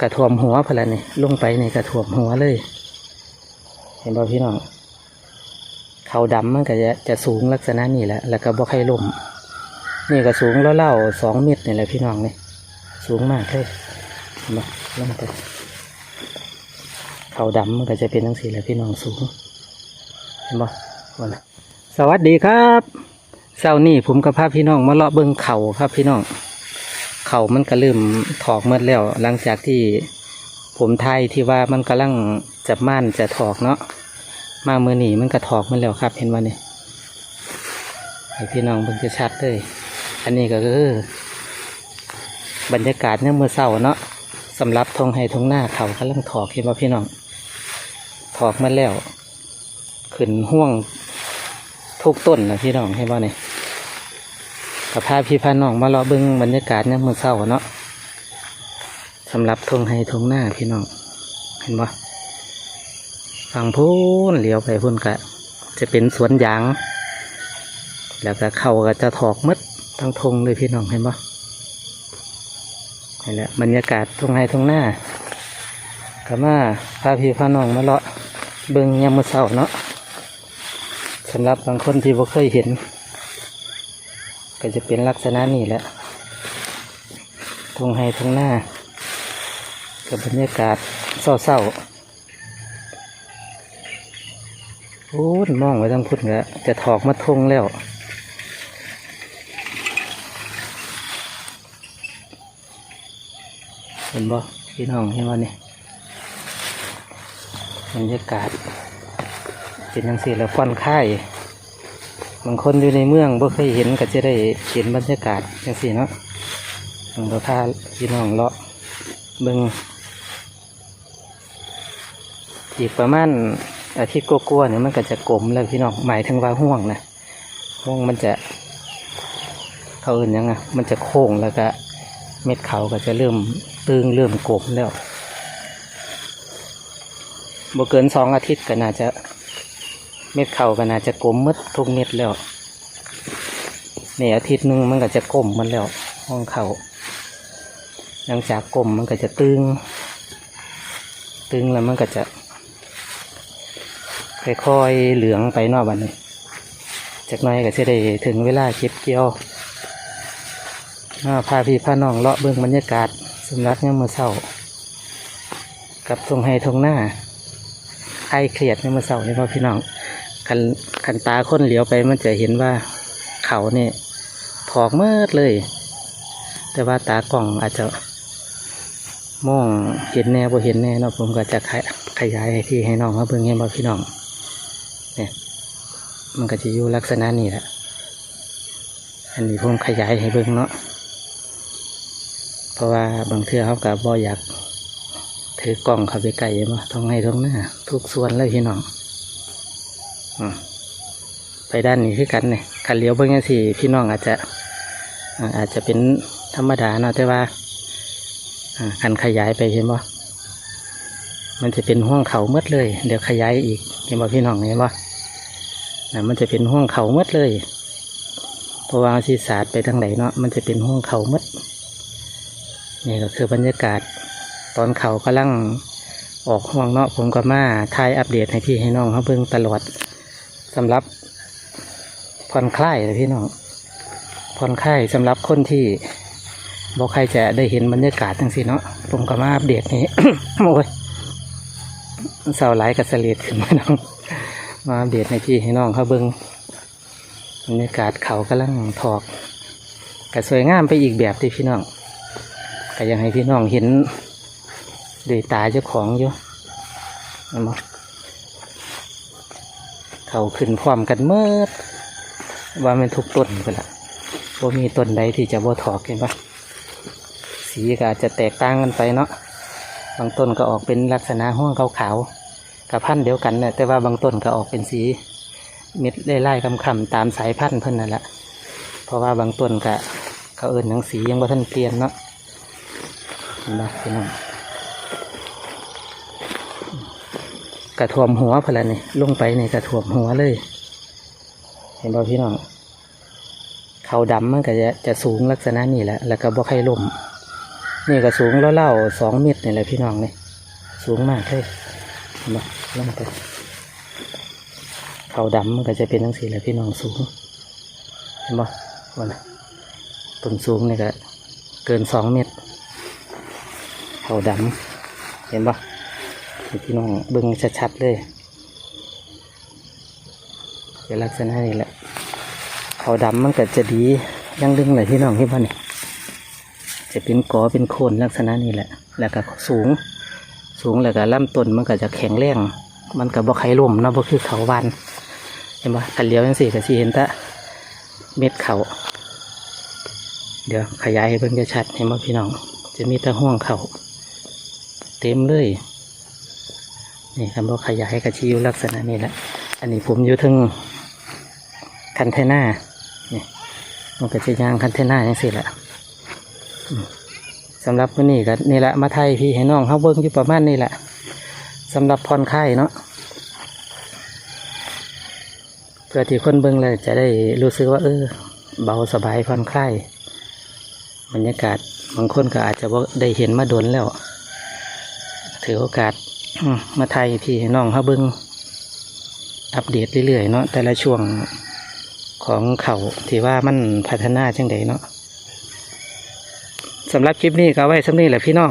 กระท่วมหัวพละนี่ลงไปในกระท่วมหัวเลย เห็นบ่พี่น้องเขาดำมันก็จะจะสูงลักษณะนี้แหละ แล้วก็บ่ใครล่ม นี่ก็สูงแล้วเล่าๆสองเมตรนี่แหละพี่น้องนี่สูงมากเลยเห็นบ่ลงไปเขาดำมันก็จะเป็นทั้งสี่แหละพี่น้องสูง เห็นบ่ว่าน่ะสวัสดีครับเช้านี้ผมกับพาพี่น้องมาเลาะเบิ้งเขาครับพี่น้อง เขามันก็เริ่มถอกหมดแล้ว หลังจากที่ผมไทยที่ว่ามันกำลังจะม่านจะถอกเนาะมาเมื่อนี้มันก็ถอกหมันแล้วครับ เห็นว่านี่ให้พี่น้องเบิ่งจะชัดเลย อันนี้ก็คือบรรยากาศเนี่ยามมื่อเช้าเนาะสำหรับทงไห้ทงหน้าเขากำลังถอกเห็นว่าพี่น้องถอกหมาแล้ว ขึ้นห่วงทุกต้นนะพี่น้องเห็นว่านี่ กับพาพี่พาน้องมาเลาะเบิ้งบรรยากาศเนี่ยมือเช้าเนาะสำหรับทงไฮทงหน้าพี่น้องเห็นปะฝั่งพูนเหลียวไปพูนกะ จะเป็นสวนยาง แล้วก็เขาก็จะถอกหมดทั้งทงเลยพี่น้องเห็นปะนี่แหละบรรยากาศทงไฮทงหน้าก็มาพาพี่พาน้องมาเลาะเบิ้งยามมือเช้าเนาะสำหรับบางคนที่บ่เคยเห็น ก็จะเป็นลักษณะนี้แหละทงไฮทงหน้า กับบรรยากาศเศร้าๆโอ้ยมองไว้ทั้งพุ่นก็จะถอกมาทงแล้วเห็นบ่พี่น้องเห็นบ่นี่บรรยากาศ เป็นยังสีแล้วผ่อนคลาย บางคนอยู่ในเมืองบ่เคยเห็นก็จะได้เห็นบรรยากาศจังสี่เนาะลองเราพาพี่น้องเลาะเบิ่งอีกประมาณอาทิตย์กลัวๆเนี่ยมันก็จะกลมแล้วพี่น้องหมายถึงว่าห่วงนะห่วงมันจะเขาอื่นยังไงมันจะโค้งแล้วก็เม็ดเขาก็จะเริ่มตึงเริ่มกลมแล้วบ่เกินสองอาทิตย์ก็น่าจะ เม็ดเข่าก็น่าจะกลมหมดทุกเม็ดแล้วเนี่ยอาทิตย์หนึ่งมันก็จะกลมมันแล้วห้องเขาหลังจากกลมมันก็จะตึง ตึงแล้วมันก็จะค่อยๆเหลืองไปนอกบันนี้จากน้อยก็จะได้ถึงเวลาเก็บเกี่ยวพาพี่พาน้องเลาะเบื้องบรรยากาศสำหรับยามมื่อเช้ากับทงไฮทงหน้าไอเครียดยามมื่อเช้านี่ยพ่อพี่น้อง คันคันตาค้นเหลียวไปมันจะเห็นว่าเขาเนี่ยถอกเมิดเลย แต่ว่าตากล่องอาจจะมองเห็นแน่บ่เห็นแน่เนาะผมก็จะขยายให้พี่ให้น้องมาเบิ่งให้บ่พี่น้องเนี่ยมันก็จะอยู่ลักษณะนี้แหละอันนี้ผมขยายให้เบิ่งเนาะเพราะว่าบางเทื่อเขากับบ่อยากถือกล่องเข้าไปไกลมาต้องให้ตรงหน้าทุกส่วนเลยพี่น้อง ไปด้านนี้คือกันเนี่ยคันเลี้ยวเบิ่งจังซี่พี่น้องอาจจะอาจจะเป็นธรรมดาเนาะแต่ว่าอ่าคันขยายไปเห็นบ่มันจะเป็นห่วงเขาหมดเลย เดี๋ยวขยายอีกเห็นบ่พี่น้องเห็นบ่นะมันจะเป็นห่วงเขาหมดเลยเพราะว่าสีสาดไปทางไหนเนาะมันจะเป็นห่วงเขาหมดนี่ก็คือบรรยากาศ ตอนเขากำลังออกห่วงเนาะผมก็มาทายอัปเดตให้พี่ให้น้องเขาเบิ่งตลอด สำหรับผ่อนคลายเลยพี่น้องผ่อนคลายสำหรับคนที่บอกใครจะได้เห็นบรรยากาศทั้งสิเนาะผมก็มาอัปเดตนี้ โอ้ยเสาไหลกับเสลีดขึ้นมาน้องมาอัปเดตให้พี่ให้น้องเขาเบิ่งบรรยากาศเขากำลังถอกก็สวยงามไปอีกแบบที่พี่น้องก็ยังให้พี่น้องเห็นด้วยตาเจ้าของอยู่เห็นบ่ เขาขึ้นพร้อมกันเมื่อว่ามันทุกต้นไปละว่ามีต้นใดที่จะบ่ถอกเห็นปะสีก็อาจจะแตกต่างกันไปเนาะบางต้นก็ออกเป็นลักษณะห้วงขาวๆกับพันธุ์เดียวกันเนี่ยแต่ว่าบางต้นก็ออกเป็นสีเม็ดไล่ๆคำๆตามสายพันธุ์เพิ่นนั่นแหละเพราะว่าบางต้นก็เขาเอิญหนังสียังบ่ทันเปลี่ยนเนาะนะพี่น้อง กระท่วมหัวพนละนี่ลงไปในกระท่วมหัวเลย เห็นบ่พี่น้องเขาดำมันก็จะจะสูงลักษณะนี้แหละ แล้วก็บ่ใครล่ม นี่ก็สูงแล้วเล่าๆสองเมตรนี่แหละพี่น้องนี่สูงมากเลยเห็นบ่ลงไปเขาดำมันก็จะเป็นทั้งสี่แหละพี่น้องสูงเห็นบ่วันน่ะต้นสูงนี่ก็เกินสองเมตรเขาดำเห็นบ่ พี่น้องเบิ่งชัดๆเลยจะลักษณะนี้แหละเขาดำมันก็จะดียังดึงเลยพี่น้องที่บ้านนี่จะเป็นกอเป็นโคนลักษณะนี้แหละ แล้วก็สูง สูงแล้วก็ลำต้นมันก็จะแข็งแรงมันก็บ่ไข่ล่มเนาะบ่คือเขาวันเห็นปะถ้าเลี้ยวยังสี่ก็สิเห็นตะเม็ดเขาเดี๋ยวขยายให้เพิ่นจะชัดเห็นบ่พี่น้อง จะมีตะห่วงเขาเต็มเลย นี่คำว่าขยายกระชิวลักษณะนี้แหละ อันนี้ผมอยู่ถึงคันเทน่านี่มันก็จะยางคันเทน่าอย่างสิแหละสำหรับวันนี้ก็นี่แหละมาไทยพี่ให้น้องเขาเบิ้งอยู่ประมาณนี้แหละสำหรับผ่อนคลายเนาะเพื่อที่คนเบิ้งเลยจะได้รู้สึกว่า เออ เบาสบายผ่อนคลายบรรยากาศบางคนก็อาจจะบ่ได้เห็นมาดนแล้ว ถือโอกาส มาไทยพี่น้องเขาเบิ้งอัปเดตเรื่อยๆเนาะแต่ละช่วงของเขาที่ว่ามันพัฒนาจังไดเนาะสำหรับคลิปนี้ก็ไว้สำนี้แหละพี่น้อง